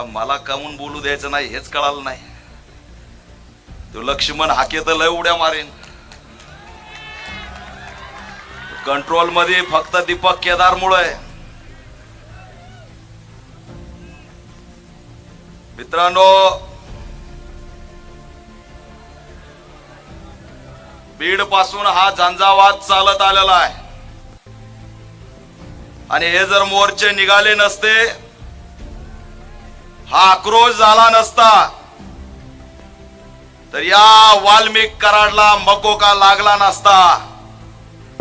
आता मला कामून बोलू द्यायचं नाही हेच कळालं नाही. तो लक्ष्मण हाके तर लय उड्या मारेन. कंट्रोलमध्ये फक्त दीपक केदार मुळे मित्रांनो बीडपासून हा झंझावात चालत आलेला आहे. आणि हे जर मोर्चे निघाले नसते हा आक्रोश झाला नसता. तर या वाल्मिक कराडला मकोका लागला नसता.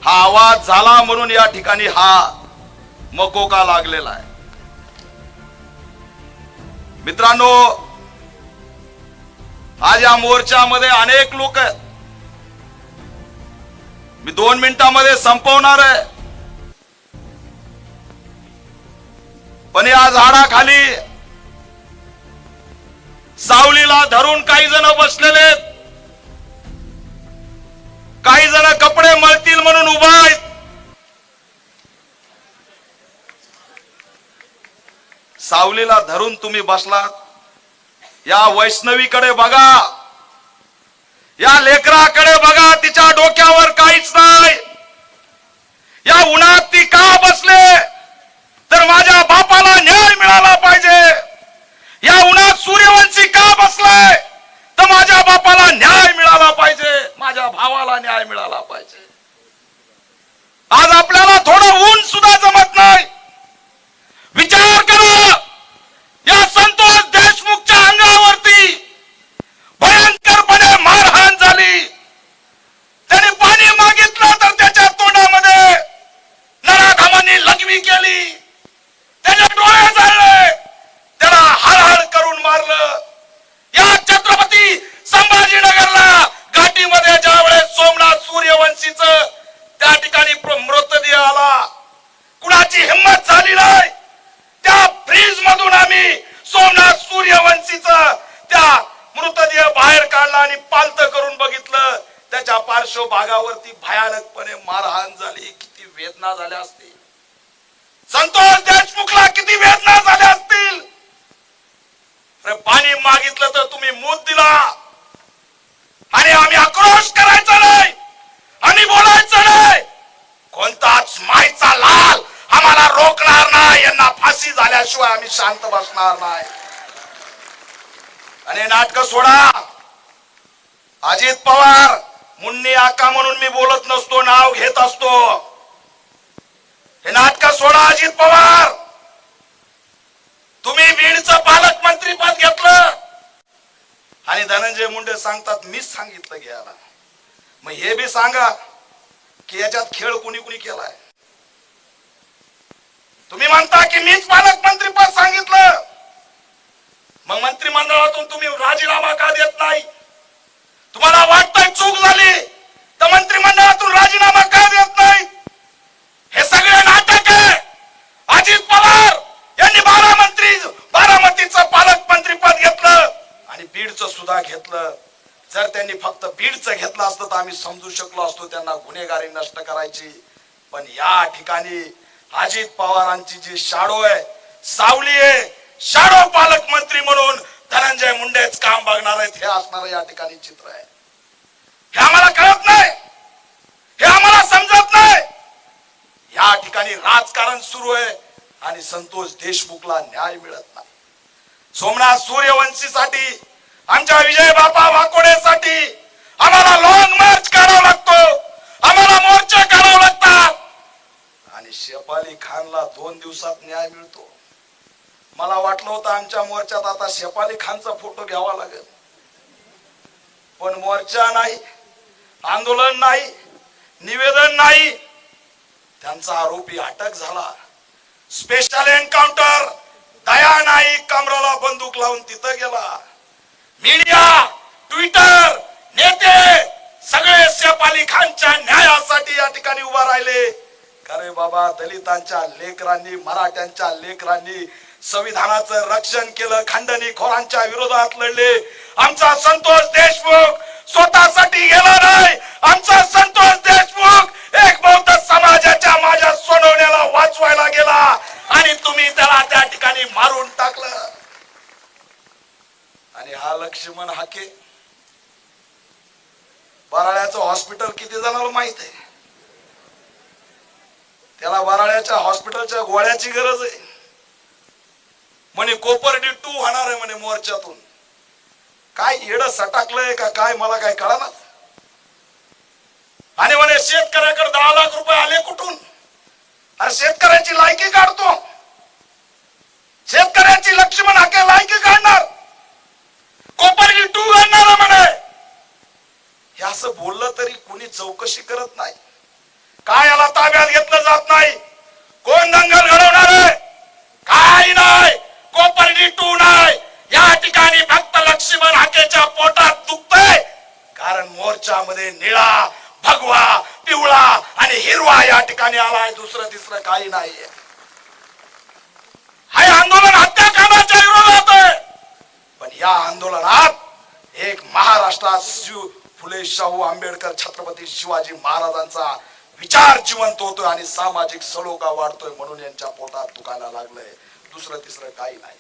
हा आवाज झाला म्हणून या ठिकाणी हा मकोका लागलेला आहे. मित्रांनो आज या मोर्चामध्ये अनेक लोक आहेत. मी दोन मिनिटांमध्ये संपवणार आहे. पण या झाडाखाली सावलीला धरून काही जण बसलेले आहेत. काही जण कपडे मळतील म्हणून उभा आहेत. सावलीला धरून तुम्ही बसलात. या वैष्णवीकडे बघा. या लेकराकडे बघा तिच्या डोक्यावर काहीच नाही या उन्हात ती का बसले तर माझ्या बापाला न्याय मिळाला पाहिजे या उन्हात सूर्यवंशी का बसलाय तर माझ्या बापाला न्याय मिळाला पाहिजे माझ्या न्याय मिळाला पाहिजे आज आपल्याला थोडं ऊन सुद्धा जमत नाही विचार करा या संतोष देशमुखच्या अंगावरती भयंकरपणे मारहाण झाली त्याने पाणी मागितलं तर त्याच्या तोंडामध्ये नराधमांनी लघवी केली त्याचे डोळे जाळले त्याला हळहळ करून मारलं या छत्रपती संभाजीनगरला घाटीमध्ये ज्या वेळेस सोमनाथ सूर्यवंशीच त्या ठिकाणी प्र- मृतदेह आला कुणाची हिंमत झाली नाही त्या फ्रीज मधून आम्ही सोमनाथ सूर्यवंशीच त्या मृतदेह बाहेर काढला आणि पालत करून बघितलं त्याच्या पार्श्वभागावरती भयानकपणे मारहाण झाली. किती वेदना झाल्या असतील. संतोष देशमुखला किती वेदना झाल्या असतील. अरे पाणी मागितलं तर तुम्ही मूत दिला. आणि आम्ही आक्रोश करायचा नाही. आम्ही बोलायचं नाही. कोणताच मायचा लाल आम्हाला रोखणार नाही. यांना फाशी झाल्याशिवाय आम्ही शांत बसणार नाही. आणि नाटक सोडा. अजित पवार मुन्नी आका म्हणून मी बोलत नसतो नाव घेत असतो. हे नाटक सोडा अजित पवार. तुम्ही बीडचं पालकमंत्री पद घेतलं. आणि धनंजय मुंडे सांगतात मीच सांगितलं घ्यायला. मग हे बी सांगा की याच्यात खेळ कुणी कुणी केलाय. तुम्ही म्हणता की मीच पालकमंत्री पद सांगितलं. मग मंत्रिमंडळातून तुम्ही राजीनामा का देत नाही तुम्हाला वाटतंय चूक झाली तर मंत्रिमंडळातून राजीनामा का देत नाही हे सगळे नाटक आहे अजित पवार यांनी बारामंत्री बारामतीचं पालकमंत्री पद घेतलं आणि बीडचं सुद्धा घेतलं जर त्यांनी फक्त बीडचं घेतलं असतं तर आम्ही समजू शकलो असतो त्यांना गुन्हेगारी नष्ट करायची. पण या ठिकाणी अजित पवारांची जी शाडो आहे सावली आहे शाडो पालकमंत्री म्हणून धनंजय मुंडेच काम बघणार आहेत हे असणार या ठिकाणी चित्र आहे. हे आम्हाला कळत नाही. हे आम्हाला समजत नाही. या ठिकाणी राजकारण सुरू आहे आणि संतोष देशमुखला न्याय मिळत नाही. सोमनाथ सूर्यवंशीसाठी आमच्या विजय बापा वाकोडेसाठी आम्हाला लॉंग मार्च करावा लागतो. आम्हाला मोर्चे करावे लागतात. आणि शेपाली खानला दोन दिवसात न्याय मिळतो. मला वाटलं होतं आमच्या मोर्चात आता शेपाली खानचा फोटो घ्यावा लागेल. पण मोर्चा नाही आंदोलन नाही निवेदन नाही. त्यांचा आरोपी अटक झाला. स्पेशल एन्काउंटर दया नाईक कमराला बंदूक लावून तिथं गेला. मीडिया ट्विटर नेते सगळे शेपाली खानच्या न्यायासाठी या ठिकाणी उभा राहिले. अरे बाबा दलितांच्या लेकरांनी मराठ्यांच्या लेकरांनी संविधानाचं रक्षण केलं खंडणी खोरांच्या विरोधात लढले. आमचा संतोष देशमुख स्वतःसाठी गेला नाही. आमचा संतोष देशमुख एक बौद्ध समाजाच्या माझ्या सोडवण्याला वाचवायला गेला. आणि तुम्ही त्याला त्या ठिकाणी मारून टाकलं. आणि हा लक्ष्मण हाके. बराळ्याचं हॉस्पिटल किती जणांना माहीत आहे? त्याला बराळ्याच्या हॉस्पिटलच्या गोळ्याची गरज आहे. म्हणे कोपर्डी टू होणार आहे म्हणे मोर्चातून. काय येड सटाकलंय का काय मला काय कळणार आणि म्हणे शेतकऱ्याकडे दहा लाख रुपये आले कुठून? अरे शेतकऱ्याची लायकी काढतो. शेतकऱ्याची लक्ष्मण हाके लायकी काढणार. कोपर्डी टू आणणार म्हणे. हे असं बोललं तरी कुणी चौकशी करत नाही. काय याला ताब्यात घेतलं जात नाही. कोण दंगल घडवणार आहे? काय नाही. कोपर्डी टू नाही. या ठिकाणी फक्त लक्ष्मण हाकेच्या पोटात दुखतय. कारण मोर्चामध्ये निळा भगवा पिवळा आणि हिरवा या ठिकाणी आलाय. दुसरं तिसरं काही नाहीये. हे आंदोलन हत्याकांडाच्या या आंदोलनात एक महाराष्ट्रात शिव फुले शाहू आंबेडकर छत्रपती शिवाजी महाराजांचा विचार जिवंत होतोय आणि सामाजिक सलोखा वाढतोय म्हणून यांच्या पोटात दुखायला लागलंय. दुसरं तिसरं काही नाही.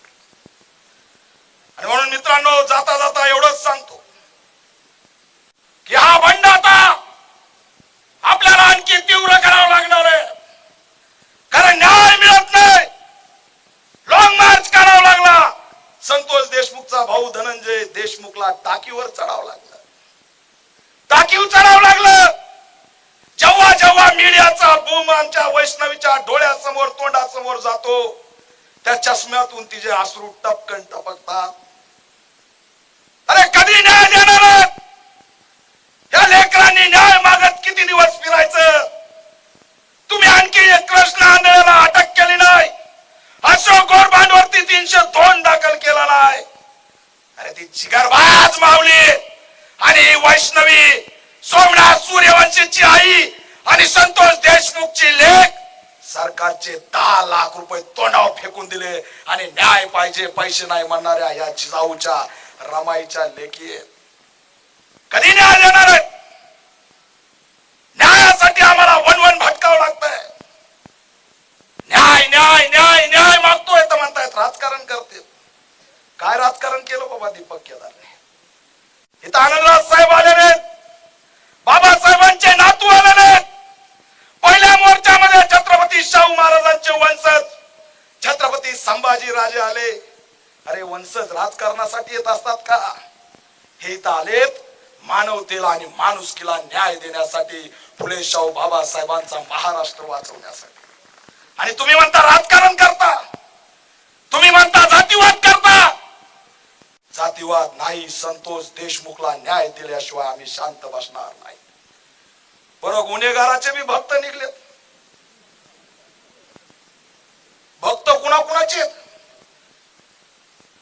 आणि म्हणून मित्रांनो जाता जाता एवढंच सांगतो की हा बंड आता आपल्याला आणखी तीव्र करावं लागणार आहे कारण न्याय मिळत नाही लॉंग मार्च करावा लागला संतोष देशमुखचा भाऊ धनंजय देशमुखला टाकीवर चढावं लागलं. टाकीव चढावं लागलं. जेव्हा जेव्हा मीडियाचा बोम आमच्या वैष्णवीच्या डोळ्यासमोर तोंडासमोर जातो त्या चष्म्यातून तिचे आसरू टपकन टपकतात. अरे कधी न्याय देणार या लेकरांनी न्याय मागत किती दिवस फिरायचं तुम्ही आणखी एक कृष्ण आंधळ्याला अटक केली नाही अशोक गोरबांडवरती तीनशे दोन दाखल केला नाही अरे मावली आणि वैष्णवी सोमनाथ सूर्यवंशीची आई आणि संतोष देशमुखची लेख सरकारचे दहा लाख रुपये तोंडावर फेकून दिले. आणि न्याय पाहिजे पैसे नाही म्हणणाऱ्या या जिजाऊच्या रमाईच्या लेखी. कधी न्याय देणार न्यायासाठी आम्हाला वनवन भटकावं लागतंय. न्याय न्याय न्याय न्याय मागतोय तर म्हणतायत राजकारण करते काय राजकारण केलं बाबा दीपक केदारने? इथं आनंदराज साहेब आले नाहीत. बाबासाहेबांचे नातू आले नाहीत. पहिल्या मोर्चामध्ये छत्रपती शाहू महाराजांचे वंशज छत्रपती संभाजी राजे आले. अरे वंशज राजकारणासाठी येत असतात का? हे इथं आलेत. मानवतेला आणि माणुसकीला न्याय देण्यासाठी फुले शाहू बाबासाहेबांचा महाराष्ट्र वाचवण्यासाठी. आणि तुम्ही म्हणता राजकारण करता. तुम्ही म्हणता जातीवाद करता जातीवाद नाही संतोष देशमुखला न्याय दिल्याशिवाय आम्ही शांत बसणार नाही. बरं गुन्हेगाराचे बी भक्त निघले भक्त कुणाकुणाचे? आहेत?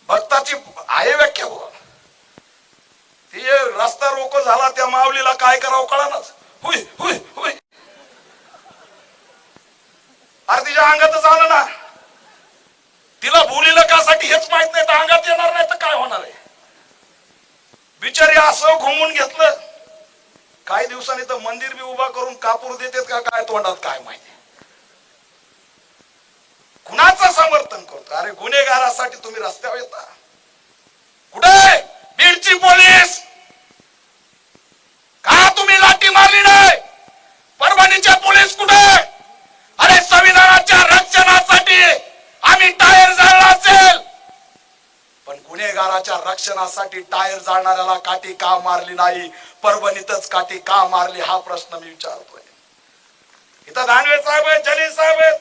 भक्ताची आहे व्याख्या बघा ती रस्ता रोको झाला त्या माऊलीला काय करावं कळानच. हुई हुई हुई. अरे तिच्या अंगातच आलं ना. तिला बोलीलं कासाठी हेच माहीत नाही तर अंगात येणार नाही तर काय होणार आहे? बिचारी असं घुमून घेतलं काही दिवसांनी तर मंदिर बी उभा करून कापूर देतात का काय तोंडात काय माहिती कुणाचं समर्थन करतो? अरे गुन्हेगारासाठी तुम्ही रस्त्यावर येता. कुठे? बीडची पोलीस का तुम्ही लाठी मारली नाही परभणीच्या पोलीस कुठे अरे संविधानाच्या रक्षणासाठी आम्ही टायर जाळला असेल पण गुन्हेगाराच्या रक्षणासाठी टायर जाणाऱ्याला काठी का मारली नाही? परभणीतच काठी का मारली? हा प्रश्न मी विचारतोय. इथं दानवे साहेब आहेत जलील साहेब आहेत.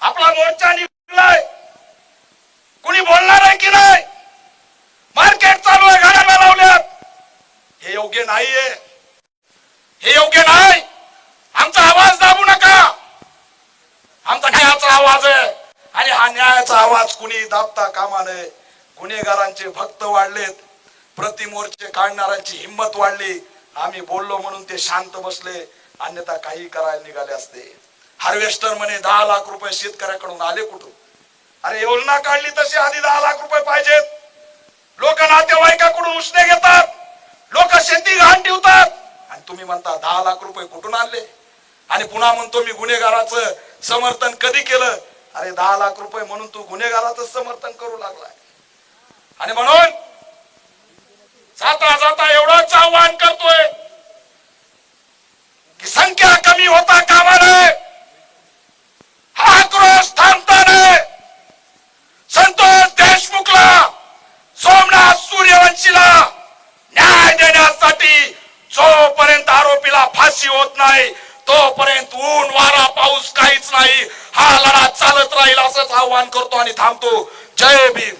आपला मोर्चा निघलाय. कुणी बोलणार आहे की नाही? मार्केट चालू आहे गाड्या लावल्यात. हे योग्य नाहीये. हे योग्य नाही. आमचा आवाज दाबू नका. आमचा न्यायाचा आवाज आहे. आणि हा न्यायाचा आवाज कुणी दाबता कामा नये. गुन्हेगारांचे भक्त वाढलेत प्रतिमोर्चे काढणाऱ्यांची हिंमत वाढली. आम्ही बोललो म्हणून ते शांत बसले अन्यथा काही करायला निघाले असते. हार्वेस्टर म्हणे दहा लाख रुपये शेतकऱ्याकडून आले कुठून? अरे योजना काढली तशी आधी दहा लाख रुपये पाहिजेत. लोक नातेवाईकाकडून उसने घेतात. लोक शेती घाण ठेवतात. आणि तुम्ही म्हणता दहा लाख रुपये कुठून आणले? आणि पुन्हा म्हणतो मी गुन्हेगाराचं समर्थन कधी केलं? अरे दहा लाख रुपये म्हणून तू गुन्हेगाराचं समर्थन करू लागलाय. आणि म्हणून जाता जाता एवढंच आव्हान करतोय की संख्या कमी होता कामा नये हा आक्रोश थांबता नये संतोष देशमुखला सोमनाथ सूर्यवंशीला न्याय देण्यासाठी जोपर्यंत आरोपीला फाशी होत नाही तोपर्यंत ऊन वारा पाऊस काहीच नाही. हा लढा चालत राहील असंच आव्हान करतो आणि थांबतो. जय भीम.